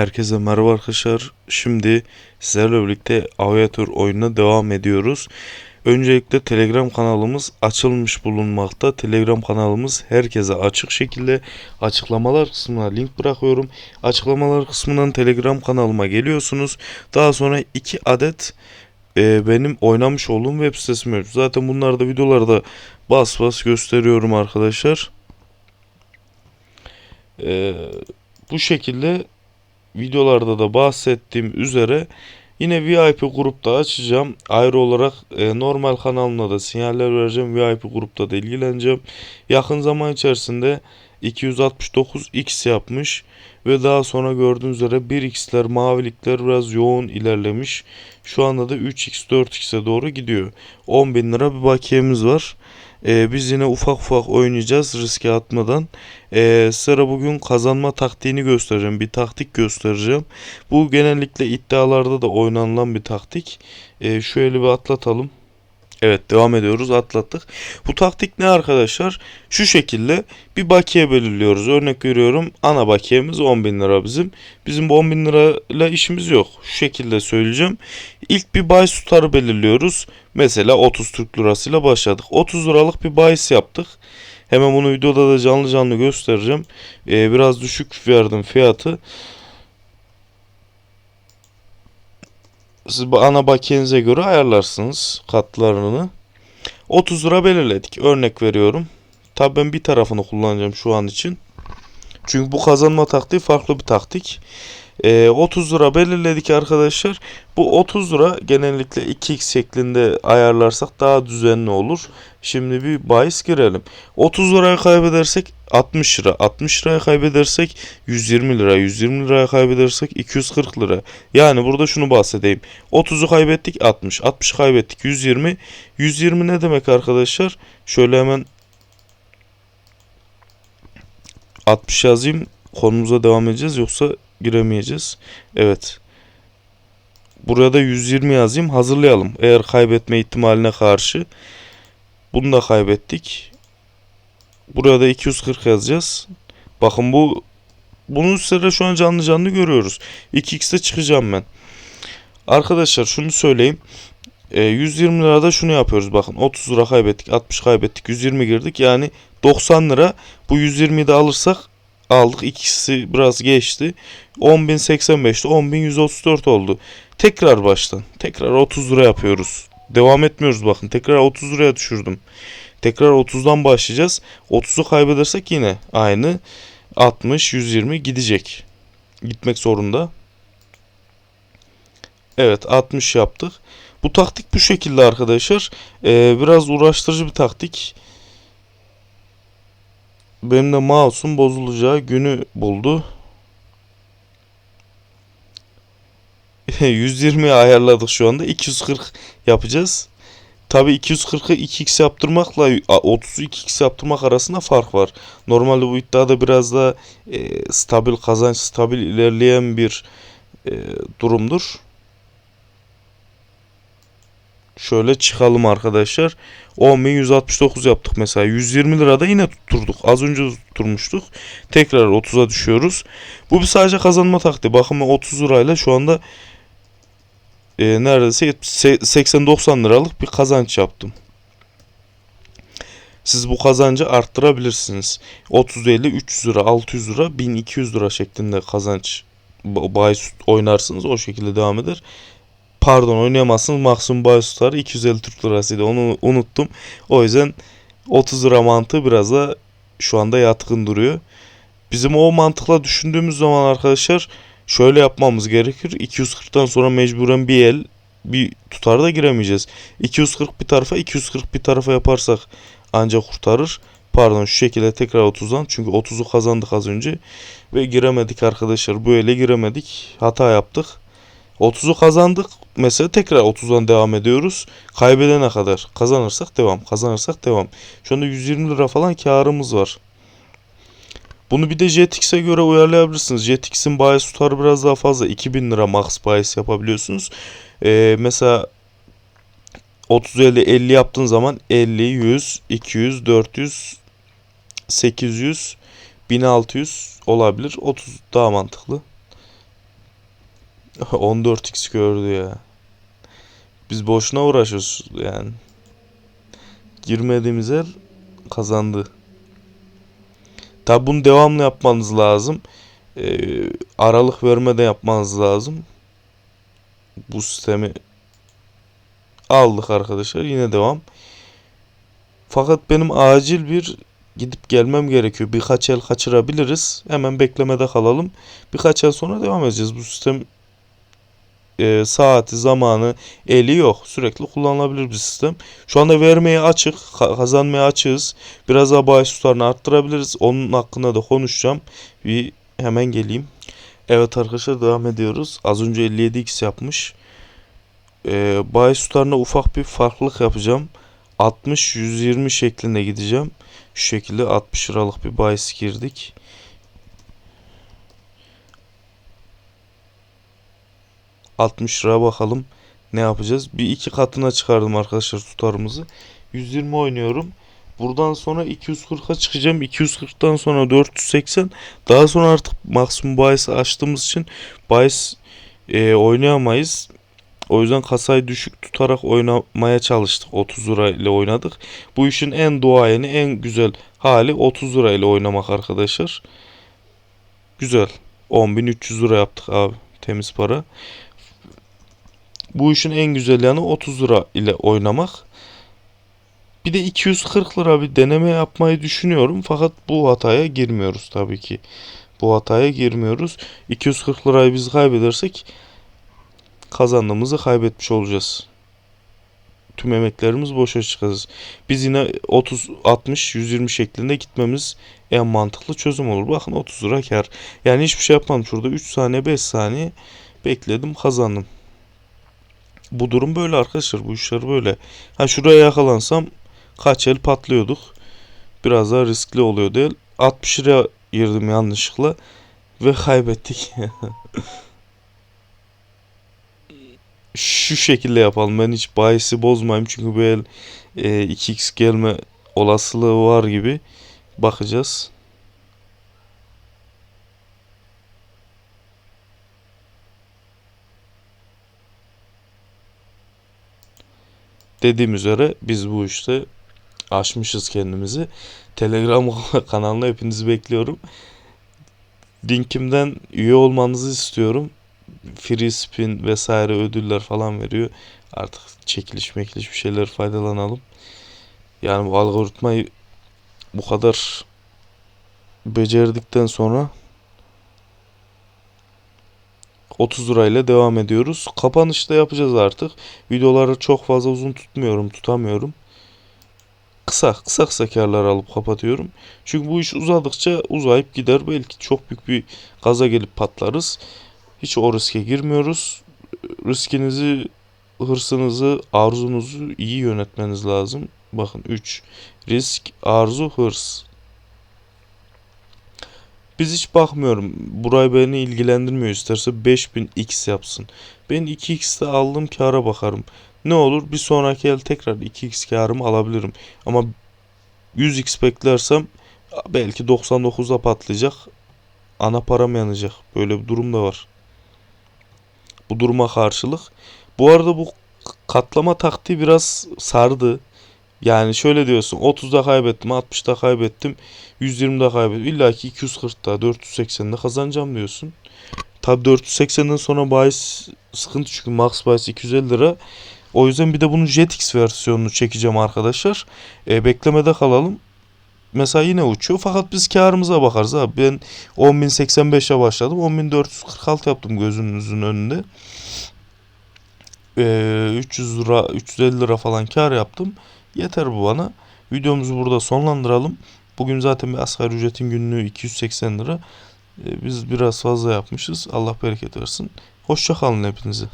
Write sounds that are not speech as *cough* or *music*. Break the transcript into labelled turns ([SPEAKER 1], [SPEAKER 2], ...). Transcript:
[SPEAKER 1] Herkese merhaba arkadaşlar. Şimdi sizlerle birlikte Aviator oyununa devam ediyoruz. Öncelikle Telegram kanalımız açılmış bulunmakta. Telegram kanalımız herkese açık şekilde açıklamalar kısmına link bırakıyorum. Açıklamalar kısmından Telegram kanalıma geliyorsunuz. Daha sonra iki adet e, benim oynamış olduğum web sitesi mevcut. Zaten bunları da videolarda bas bas gösteriyorum arkadaşlar. E, bu şekilde videolarda da bahsettiğim üzere yine VIP grupta açacağım. Ayrı olarak e, normal kanalımda da sinyaller vereceğim. VIP grupta da ilgileneceğim. Yakın zaman içerisinde 269x yapmış ve daha sonra gördüğünüz üzere 1x'ler mavilikler biraz yoğun ilerlemiş. Şu anda da 3x 4x'e doğru gidiyor. 10.000 lira bir bakiyemiz var. Ee, biz yine ufak ufak oynayacağız riske atmadan. Ee, sıra bugün kazanma taktiğini göstereceğim. Bir taktik göstereceğim. Bu genellikle iddialarda da oynanılan bir taktik. Ee, şöyle bir atlatalım. Evet devam ediyoruz atlattık. Bu taktik ne arkadaşlar? Şu şekilde bir bakiye belirliyoruz. Örnek veriyorum ana bakiyemiz 10.000 lira bizim. Bizim bu 10.000 lirayla işimiz yok. Şu şekilde söyleyeceğim. İlk bir bahis tutarı belirliyoruz. Mesela 30 Türk lirasıyla başladık. 30 liralık bir bahis yaptık. Hemen bunu videoda da canlı canlı göstereceğim. Ee, biraz düşük verdim fiyatı. Siz ana bakiyenize göre ayarlarsınız katlarını. 30 lira belirledik. Örnek veriyorum. Tabii ben bir tarafını kullanacağım şu an için. Çünkü bu kazanma taktiği farklı bir taktik. Ee, 30 lira belirledik arkadaşlar. Bu 30 lira genellikle 2x şeklinde ayarlarsak daha düzenli olur. Şimdi bir bahis girelim. 30 liraya kaybedersek 60 lira. 60 liraya kaybedersek 120 lira. 120 liraya kaybedersek 240 lira. Yani burada şunu bahsedeyim. 30'u kaybettik 60. 60 kaybettik 120. 120 ne demek arkadaşlar? Şöyle hemen 60 yazayım. Konumuza devam edeceğiz yoksa giremeyeceğiz. Evet. Buraya da 120 yazayım. Hazırlayalım. Eğer kaybetme ihtimaline karşı. Bunu da kaybettik. Buraya da 240 yazacağız. Bakın bu bunun üzerinde şu an canlı canlı görüyoruz. 2x'te çıkacağım ben. Arkadaşlar şunu söyleyeyim. E, 120 lirada şunu yapıyoruz bakın 30 lira kaybettik 60 kaybettik 120 girdik yani 90 lira bu 120'yi de alırsak aldık. İkisi biraz geçti. 10.085'ti 10.134 oldu. Tekrar baştan tekrar 30 lira yapıyoruz. Devam etmiyoruz bakın. Tekrar 30 liraya düşürdüm. Tekrar 30'dan başlayacağız. 30'u kaybedersek yine aynı. 60 120 gidecek. Gitmek zorunda. Evet 60 yaptık. Bu taktik bu şekilde arkadaşlar. Ee, biraz uğraştırıcı bir taktik. Benim de mouse'um bozulacağı günü buldu. *laughs* 120'ye ayarladık şu anda. 240 yapacağız. Tabi 240'ı 2x yaptırmakla 30'u 2x yaptırmak arasında fark var. Normalde bu iddiada biraz da e, stabil kazanç, stabil ilerleyen bir e, durumdur. Şöyle çıkalım arkadaşlar. 10.169 yaptık mesela. 120 lirada yine tutturduk. Az önce tutturmuştuk. Tekrar 30'a düşüyoruz. Bu bir sadece kazanma taktiği. Bakın ben 30 lirayla şu anda e, neredeyse 80-90 liralık bir kazanç yaptım. Siz bu kazancı arttırabilirsiniz. 30 50 300 lira, 600 lira, 1200 lira şeklinde kazanç bahis oynarsınız. O şekilde devam eder pardon oynayamazsınız maksimum bahis tutarı 250 Türk lirasıydı onu unuttum. O yüzden 30 lira mantığı biraz da şu anda yatkın duruyor. Bizim o mantıkla düşündüğümüz zaman arkadaşlar şöyle yapmamız gerekir. 240'tan sonra mecburen bir el bir tutar da giremeyeceğiz. 240 bir tarafa 240 bir tarafa yaparsak ancak kurtarır. Pardon şu şekilde tekrar 30'dan çünkü 30'u kazandık az önce ve giremedik arkadaşlar. Böyle giremedik. Hata yaptık. 30'u kazandık. Mesela tekrar 30'dan devam ediyoruz. Kaybedene kadar. Kazanırsak devam. Kazanırsak devam. Şu anda 120 lira falan karımız var. Bunu bir de JetX'e göre uyarlayabilirsiniz. JetX'in bahis tutarı biraz daha fazla. 2000 lira max bahis yapabiliyorsunuz. Ee, mesela 30 50 50 yaptığın zaman 50 100 200 400 800 1600 olabilir. 30 daha mantıklı. *laughs* 14x gördü ya. Biz boşuna uğraşıyoruz yani. Girmediğimiz el kazandı. Tabi bunu devamlı yapmanız lazım. Ee, aralık vermeden yapmanız lazım. Bu sistemi aldık arkadaşlar. Yine devam. Fakat benim acil bir gidip gelmem gerekiyor. Birkaç el kaçırabiliriz. Hemen beklemede kalalım. Birkaç el sonra devam edeceğiz. Bu sistem e, saati, zamanı, eli yok. Sürekli kullanılabilir bir sistem. Şu anda vermeye açık, ka- kazanmaya açığız. Biraz daha bahis tutarını arttırabiliriz. Onun hakkında da konuşacağım. Bir hemen geleyim. Evet arkadaşlar devam ediyoruz. Az önce 57x yapmış. E, bahis tutarına ufak bir farklılık yapacağım. 60-120 şeklinde gideceğim. Şu şekilde 60 liralık bir bahis girdik. ...60 lira bakalım ne yapacağız. Bir iki katına çıkardım arkadaşlar tutarımızı. 120 oynuyorum. Buradan sonra 240'a çıkacağım. 240'tan sonra 480. Daha sonra artık maksimum bahisi açtığımız için bahis e, oynayamayız. O yüzden kasayı düşük tutarak oynamaya çalıştık. 30 lira ile oynadık. Bu işin en doğayeni, en güzel hali 30 lira ile oynamak arkadaşlar. Güzel. 10.300 lira yaptık abi. Temiz para. Bu işin en güzel yanı 30 lira ile oynamak. Bir de 240 lira bir deneme yapmayı düşünüyorum. Fakat bu hataya girmiyoruz tabii ki. Bu hataya girmiyoruz. 240 lirayı biz kaybedersek kazandığımızı kaybetmiş olacağız. Tüm emeklerimiz boşa çıkacağız. Biz yine 30, 60, 120 şeklinde gitmemiz en mantıklı çözüm olur. Bakın 30 lira kar. Yani hiçbir şey yapmadım şurada. 3 saniye 5 saniye bekledim kazandım. Bu durum böyle arkadaşlar. Bu işler böyle. Ha şuraya yakalansam kaç el patlıyorduk. Biraz daha riskli oluyor değil. 60 liraya girdim yanlışlıkla ve kaybettik. *laughs* Şu şekilde yapalım. Ben hiç bahisi bozmayayım çünkü bu el e, 2x gelme olasılığı var gibi. Bakacağız. Dediğim üzere biz bu işte aşmışız kendimizi. Telegram *laughs* kanalına hepinizi bekliyorum. Linkimden üye olmanızı istiyorum. Free spin vesaire ödüller falan veriyor. Artık çekiliş mekiliş bir şeyler faydalanalım. Yani bu algoritmayı bu kadar becerdikten sonra 30 lirayla devam ediyoruz. Kapanışta yapacağız artık. Videoları çok fazla uzun tutmuyorum, tutamıyorum. Kısa, kısa kısa karlar alıp kapatıyorum. Çünkü bu iş uzadıkça uzayıp gider. Belki çok büyük bir gaza gelip patlarız. Hiç o riske girmiyoruz. Riskinizi, hırsınızı, arzunuzu iyi yönetmeniz lazım. Bakın 3. Risk, arzu, hırs. Biz hiç bakmıyorum. Burayı beni ilgilendirmiyor. İsterse 5000x yapsın. Ben 2x'te aldığım kâra bakarım. Ne olur bir sonraki el tekrar 2x kârımı alabilirim. Ama 100x beklersem belki 99'a patlayacak. Ana param yanacak. Böyle bir durum da var. Bu duruma karşılık. Bu arada bu katlama taktiği biraz sardı. Yani şöyle diyorsun 30'da kaybettim 60'da kaybettim 120'de kaybettim illa ki 240'da 480'de kazanacağım diyorsun. Tabi 480'den sonra bahis sıkıntı çünkü max bahis 250 lira. O yüzden bir de bunun JetX versiyonunu çekeceğim arkadaşlar. E, beklemede kalalım. Mesela yine uçuyor fakat biz karımıza bakarız abi. Ben 10.085'e başladım. 10.446 yaptım gözünüzün önünde. E, 300 lira 350 lira falan kar yaptım. Yeter bu bana. Videomuzu burada sonlandıralım. Bugün zaten bir asgari ücretin günlüğü 280 lira. E, biz biraz fazla yapmışız. Allah bereket versin. Hoşça kalın hepinize.